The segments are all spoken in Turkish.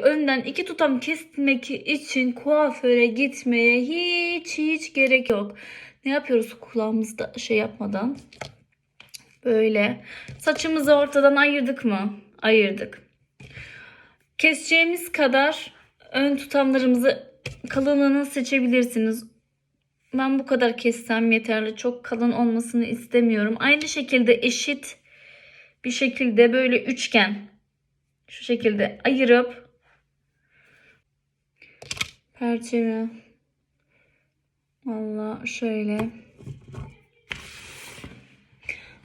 Önden iki tutam kesmek için kuaföre gitmeye hiç hiç gerek yok. Ne yapıyoruz kulağımızda şey yapmadan? Böyle. Saçımızı ortadan ayırdık mı? Ayırdık. Keseceğimiz kadar ön tutamlarımızı kalınlığını seçebilirsiniz. Ben bu kadar kessem yeterli. Çok kalın olmasını istemiyorum. Aynı şekilde eşit bir şekilde böyle üçgen şu şekilde ayırıp perçemi. Valla şöyle.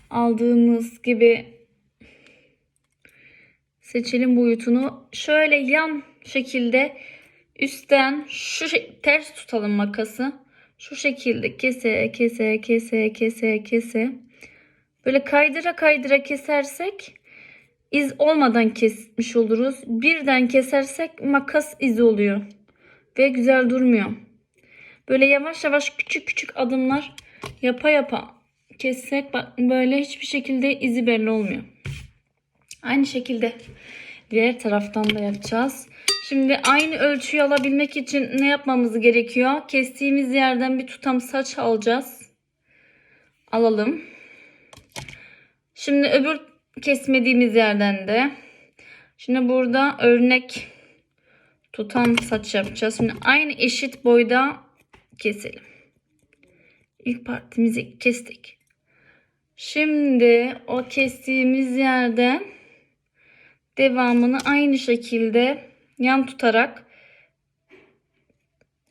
Aldığımız gibi seçelim boyutunu. Şöyle yan şekilde üstten şu ters tutalım makası. Şu şekilde kese kese kese kese kese. Böyle kaydıra kaydıra kesersek iz olmadan kesmiş oluruz. Birden kesersek makas izi oluyor. Ve güzel durmuyor. Böyle yavaş yavaş küçük küçük adımlar yapa yapa kessek böyle hiçbir şekilde izi belli olmuyor. Aynı şekilde diğer taraftan da yapacağız. Şimdi aynı ölçüyü alabilmek için ne yapmamız gerekiyor? Kestiğimiz yerden bir tutam saç alacağız. Alalım. Şimdi öbür kesmediğimiz yerden de şimdi burada örnek tutam saç yapacağız. Şimdi aynı eşit boyda keselim. İlk partimizi kestik. Şimdi o kestiğimiz yerden devamını aynı şekilde yan tutarak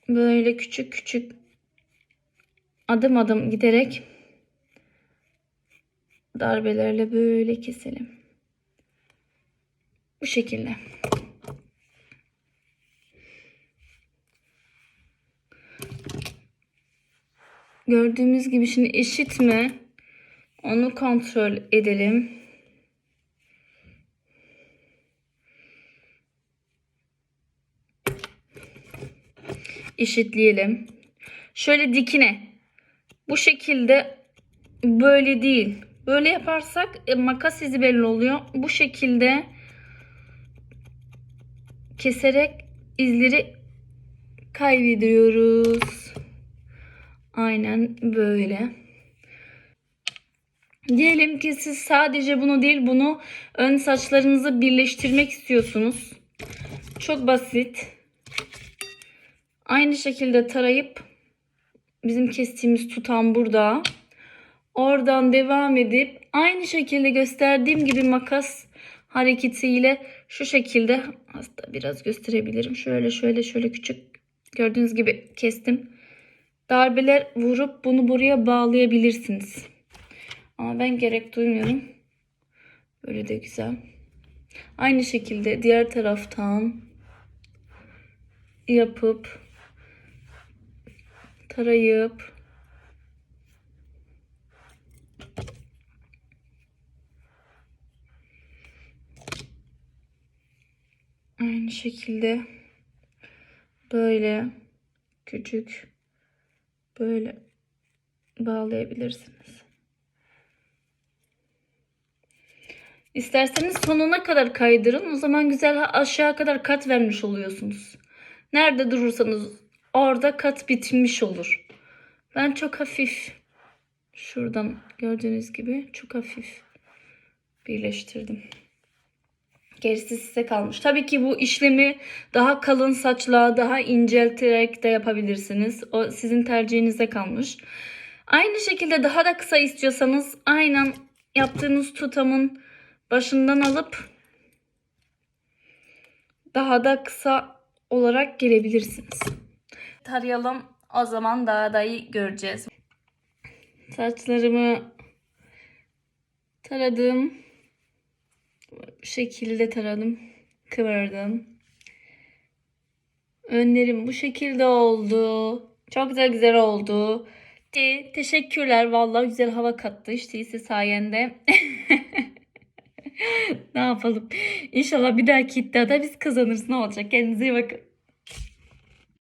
böyle küçük küçük adım adım giderek darbelerle böyle keselim. Bu şekilde. Gördüğümüz gibi şimdi eşit mi? Onu kontrol edelim. Eşitleyelim. Şöyle dikine. Bu şekilde böyle değil. Böyle yaparsak e, makas izi belli oluyor. Bu şekilde keserek izleri kaybediyoruz. Aynen böyle. Diyelim ki siz sadece bunu değil bunu ön saçlarınızı birleştirmek istiyorsunuz. Çok basit. Aynı şekilde tarayıp bizim kestiğimiz tutam burada. Oradan devam edip aynı şekilde gösterdiğim gibi makas hareketiyle şu şekilde hatta biraz gösterebilirim. Şöyle şöyle şöyle küçük gördüğünüz gibi kestim. Darbeler vurup bunu buraya bağlayabilirsiniz. Ama ben gerek duymuyorum. Böyle de güzel. Aynı şekilde diğer taraftan yapıp tarayıp aynı şekilde böyle küçük böyle bağlayabilirsiniz. İsterseniz sonuna kadar kaydırın. O zaman güzel aşağı kadar kat vermiş oluyorsunuz. Nerede durursanız orada kat bitmiş olur. Ben çok hafif şuradan gördüğünüz gibi çok hafif birleştirdim. Gerisi size kalmış. Tabii ki bu işlemi daha kalın saçla, daha incelterek de yapabilirsiniz. O sizin tercihinize kalmış. Aynı şekilde daha da kısa istiyorsanız aynen yaptığınız tutamın başından alıp daha da kısa olarak gelebilirsiniz. Tarayalım. O zaman daha da iyi göreceğiz. Saçlarımı taradım. Bu şekilde taradım. Kıvırdım. Önlerim bu şekilde oldu. Çok da güzel oldu. Te- Teşekkürler. Vallahi güzel hava kattı. İşte ise sayende. ne yapalım? İnşallah bir dahaki iddiada biz kazanırız. Ne olacak? Kendinize iyi bakın.